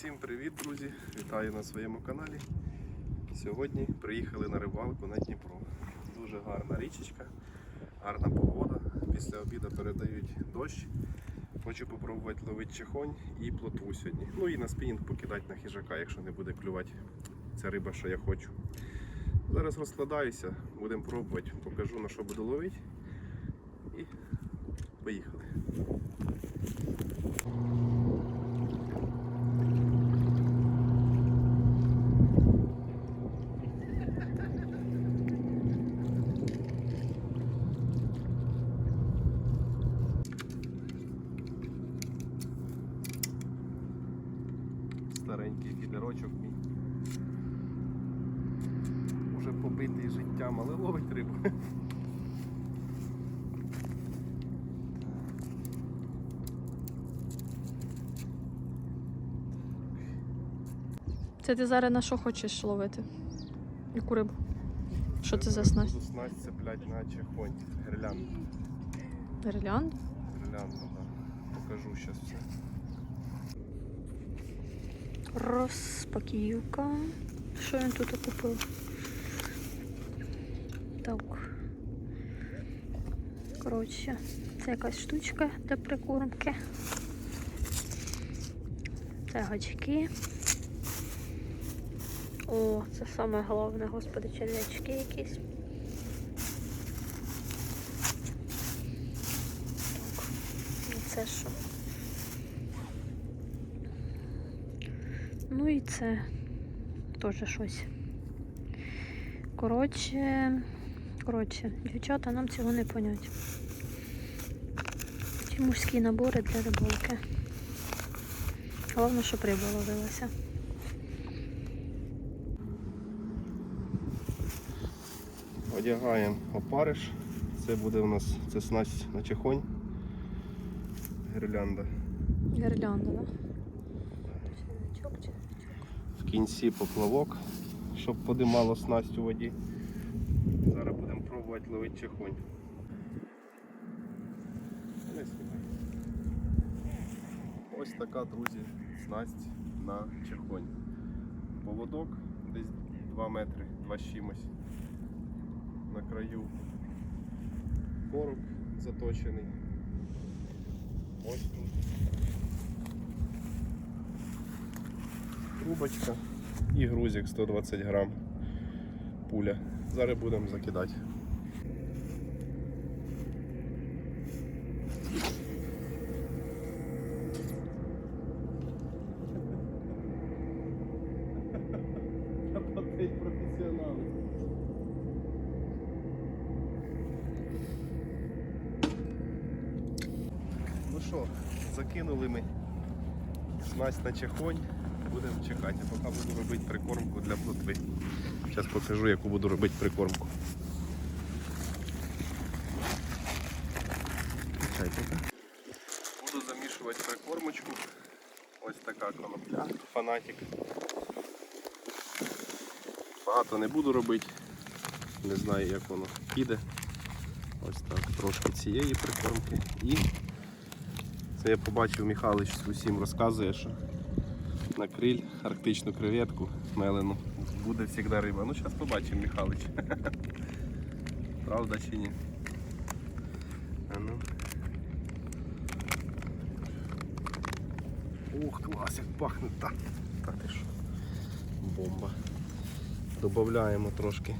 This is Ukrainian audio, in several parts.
Всім привіт, друзі! Вітаю на своєму каналі. Сьогодні приїхали на рибалку на Дніпро. Дуже гарна річечка, гарна погода. Після обіду передають дощ. Хочу попробувати ловити чехонь і плотву сьогодні. Ну і на спінінг покидати на хижака, якщо не буде клювати ця риба, що я хочу. Зараз розкладаюся, будемо пробувати, покажу на що буду ловити. І поїхали. старенький фідерочок мій. Уже побитий життям, але ловить рибу. Це ти зараз на що хочеш ловити? Яку рибу? Що це за снасть? Буду снасть цеплять на чехонь. Гірлянду. Гірлянду? Гірлянду, да. Покажу зараз все. Розпаківка. Що він тут купив? Так. Коротше, це якась штучка для прикормки. Це гачки. О, це саме головне, господи, черв'ячки якісь. І це що? Ну і це теж щось. Коротше, коротше, дівчата, нам цього не понять. Ці мужські набори для рибалки. Головне, щоб риба ловилася. Одягаємо опариш. Це буде у нас це снасть на чехонь. Гірлянда. Гірлянда, да? В кінці поплавок, щоб подимало снасть у воді. Зараз будемо пробувати ловити чехонь. Ось така, друзі, снасть на чехонь. Поводок десь 2 метри, 2 з чимось. На краю короб заточений. Ось тут. Трубочка і грузик 120 грам пуля. Зараз будемо закидати. професіонали. Ну що, закинули ми снасть на чехонь. Будемо чекати, поки буду робити прикормку для плотви. Зараз покажу, яку буду робити прикормку. Буду замішувати прикормочку. Ось така конопля, фанатик. Багато не буду робити. Не знаю як воно піде. Ось так, трошки цієї прикормки. І це я побачив Михайлович усім розказує, що на криль арктичну креветку мелену. Буде завжди риба. Ну зараз побачимо, Михайлович. Правда чи ні? А ну. Ух, клас, як пахне. Та, та ти що. Бомба. Додаємо трошки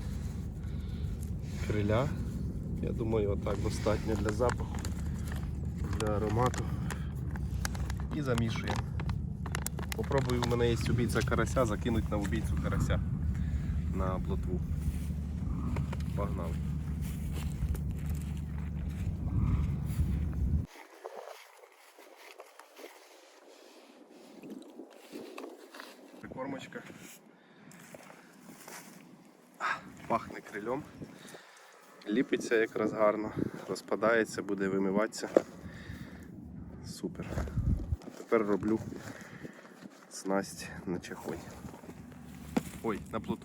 криля. Я думаю, отак достатньо для запаху, для аромату. І замішуємо. Попробую, у мене є убійця карася, закинути на убійцю карася на плотву. Погнали. Прикормочка. Пахне крильом. Ліпиться якраз гарно, розпадається, буде вимиватися. Супер. тепер роблю снасть на чехонь. Ой, на плоту.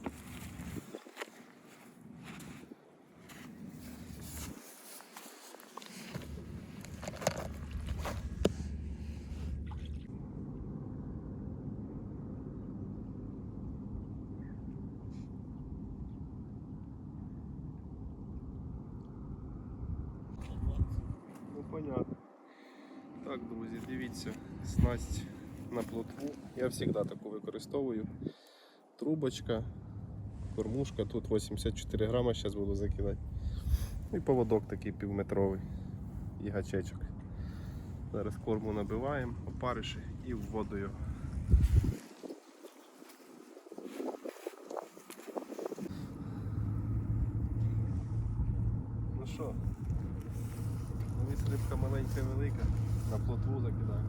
Ну, понятно. Так, друзі, дивіться, снасть на плотву. Я завжди таку використовую. Трубочка, кормушка, тут 84 грама, зараз буду закидати. І поводок такий півметровий і гачечок. Зараз корму набиваємо, опариші і в воду його. Ну що, ось рибка маленька велика, на плотву закидаю.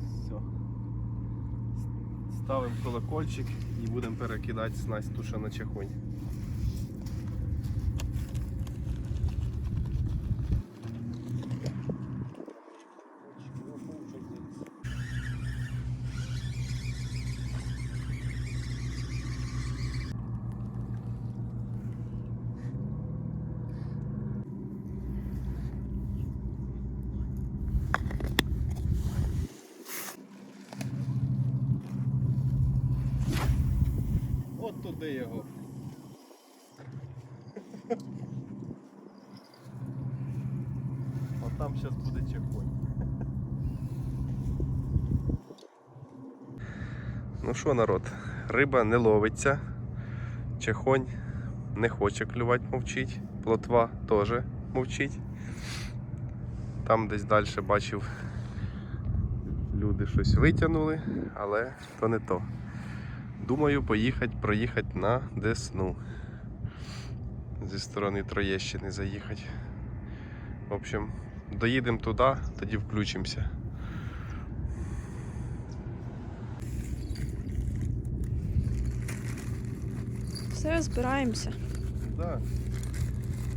Все. Ставимо колокольчик і будемо перекидати снасть туша на чехонь. Туди його. От там зараз буде чехонь. Ну що, народ, риба не ловиться, чехонь не хоче клювати, мовчить, плотва теж мовчить. Там десь далі бачив, люди щось витягнули, але то не то. Думаю, поїхати, проїхати на Десну. Зі сторони Троєщини заїхати. В общем, доїдемо туди, тоді включимося. Все, збираємося. Да.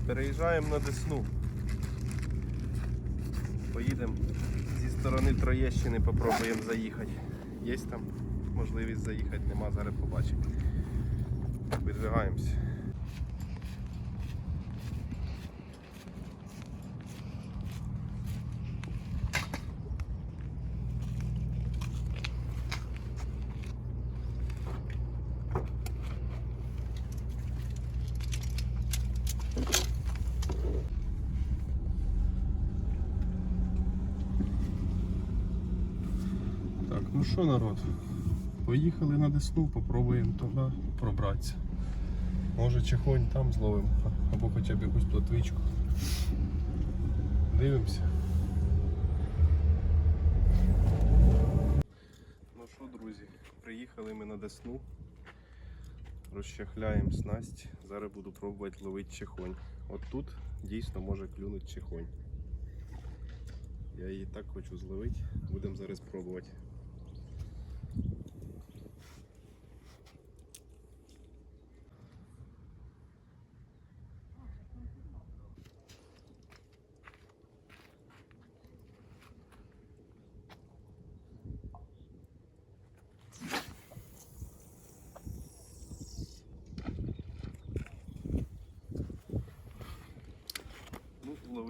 Переїжджаємо на Десну. Поїдемо зі сторони Троєщини, попробуємо заїхати. Є там можливість заїхати, нема, зараз побачимо. Видвигаємося. Так, ну що народ? Поїхали на Десну, попробуємо туди пробратися. Може чехонь там зловимо, або хоча б якусь плотвичку. Дивимося. Ну що, друзі, приїхали ми на Десну. Розчехляємо снасть. Зараз буду пробувати ловити чехонь. От тут дійсно може клюнути чехонь. Я її так хочу зловити. Будемо зараз пробувати.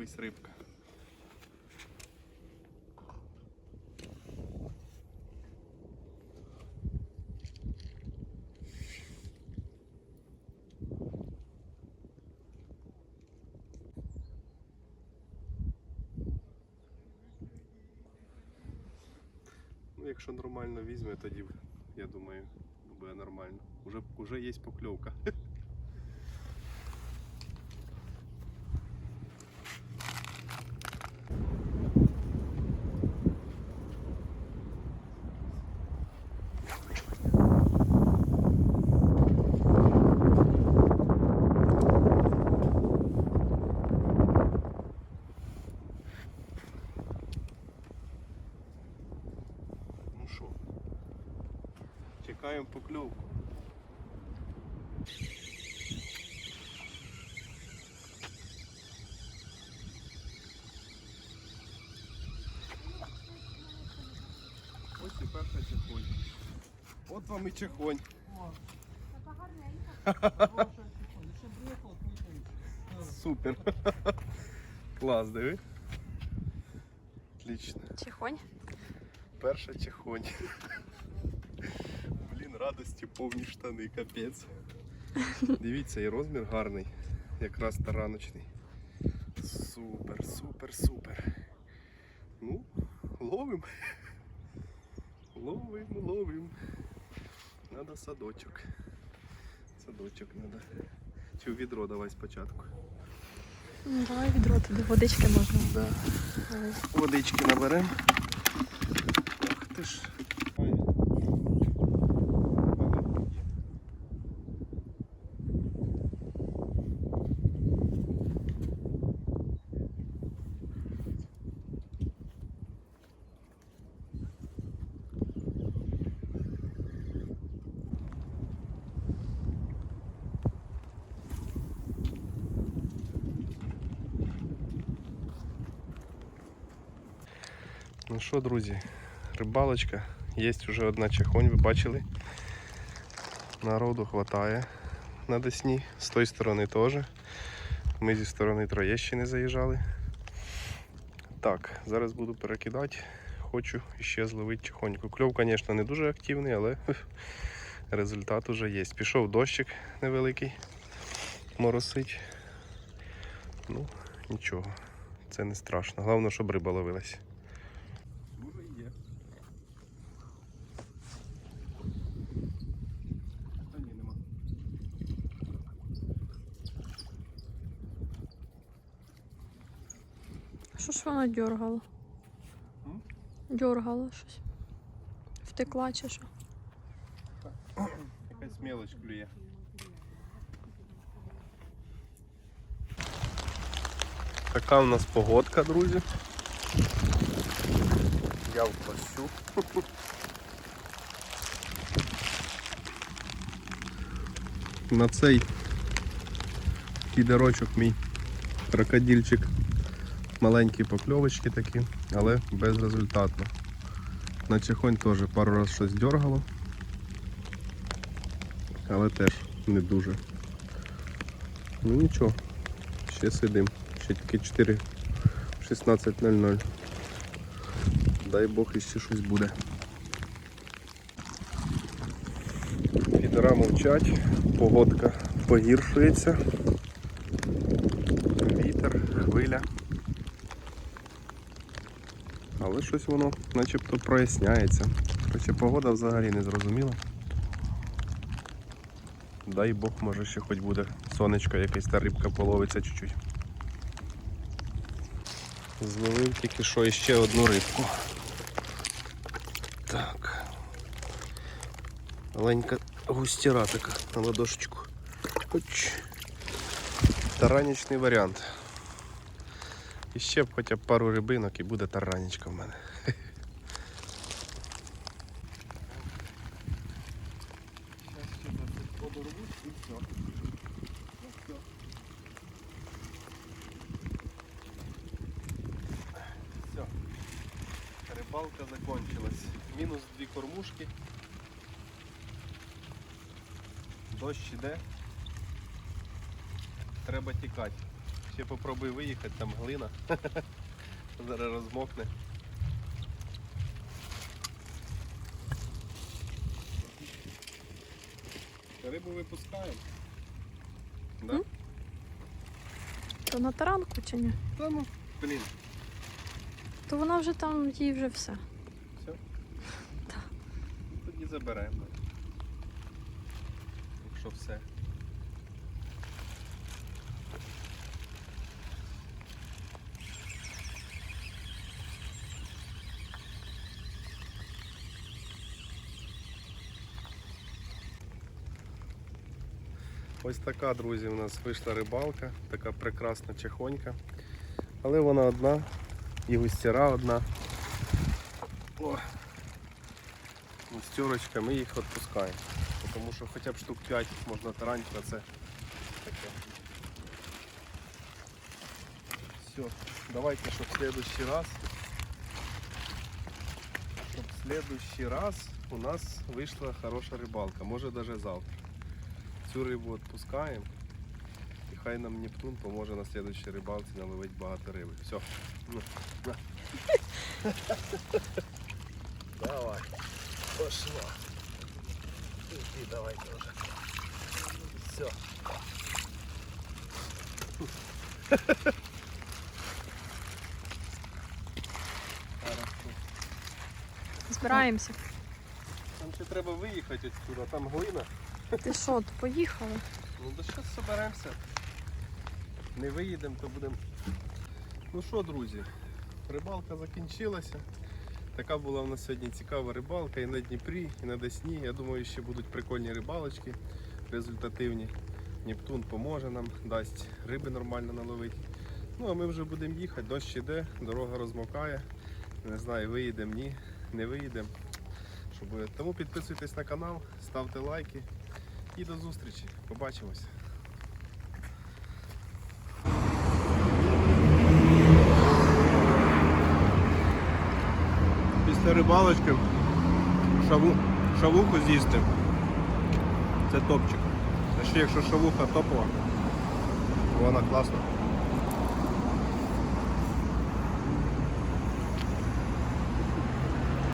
Ловись рибка. Ну, якщо нормально візьме, тоді я думаю, буде нормально. Уже, уже є покльовка. Ось і перша чехонь. От вам і чехонь. Супер. Клас, диви. Отлично. Тихонь. перша чехонь. Блін, радості повні штани, капець. Дивіться, і розмір гарний, якраз тараночний. Супер, супер, супер. Ну, ловим. Ловим, ловим. Надо садочок. Садочок надо. Чи відро давай спочатку. Ну, Давай відро туди, водички можна. Да. Водички наберемо. Ах ти ж. Ну що, друзі, рибалочка. Є вже одна чехонь, ви бачили. Народу хватає на Десні. З тої сторони теж. Ми зі сторони Троєщини заїжджали. Так, зараз буду перекидати. Хочу ще зловити чехоньку. Кльов, звісно, не дуже активний, але результат уже є. Пішов дощик невеликий, моросить. Ну, нічого, це не страшно. Головне, щоб риба ловилась. Може і є. Та ні, нема. Що ж вона дергала? Дергала щось. Втекла чи що? Якась мелоч клює. Така у нас погодка, друзі. Я в плащу. На цей кідерочок мій крокодильчик. Маленькі покльовочки такі, але безрезультатно. На чехонь теж пару разів щось дергало але теж не дуже. Ну нічого, ще сидим. Ще тільки 4 16.00. Дай Бог іще щось буде. Фідера мовчать, погодка погіршується. Вітер, хвиля. Але щось воно начебто проясняється. Хоча погода взагалі не зрозуміла. Дай Бог, може ще хоч буде сонечко, якась та рибка половиться чуть-чуть. Зловив тільки що іще одну рибку. Так. Маленька густіра така на ладошечку. Хоч. Таранічний варіант. І ще б хоча б пару рибинок і буде таранечка в мене. Все. Рибалка закончилась. Мінус дві кормушки. Дощ іде. Треба тікати. Ще попробуй виїхати, там глина. Зараз розмокне. Рибу випускаємо. Да? То на таранку чи ні? Та ну, блін. То вона вже там, їй вже все. Все? Так. Тоді заберемо. Якщо все. Ось така, друзі, у нас вийшла рибалка, така прекрасна чехонька. Але вона одна, і густіра одна. О. Густерочка, ми їх відпускаємо. Тому що хоча б штук 5 можна таранька, це таке. Все, давайте, щоб в следующий раз, щоб в следующий раз у нас вийшла хороша рибалка, може навіть завтра. Цю рибу відпускаємо. І хай нам Нептун поможе на следующій рибалці наловити багато риби. Все. Ну, на. Давай. Пошло. І ти давай тоже. Все. Збираємося. Там ще треба виїхати відсюди, там глина. Ти що, поїхали? Ну до що соберемося? Не виїдемо, то будемо. Ну що, друзі, рибалка закінчилася. Така була у нас сьогодні цікава рибалка і на Дніпрі, і на Десні. Я думаю, ще будуть прикольні рибалочки, результативні. Нептун поможе нам, дасть риби нормально наловити. Ну а ми вже будемо їхати, дощ іде, дорога розмокає. Не знаю, виїдемо, ні, не виїдемо. Тому підписуйтесь на канал, ставте лайки. І до зустрічі. Побачимось. Після рибалочки шаву, шавуху з'їсти. Це топчик. А ще якщо шавуха топова, вона класна.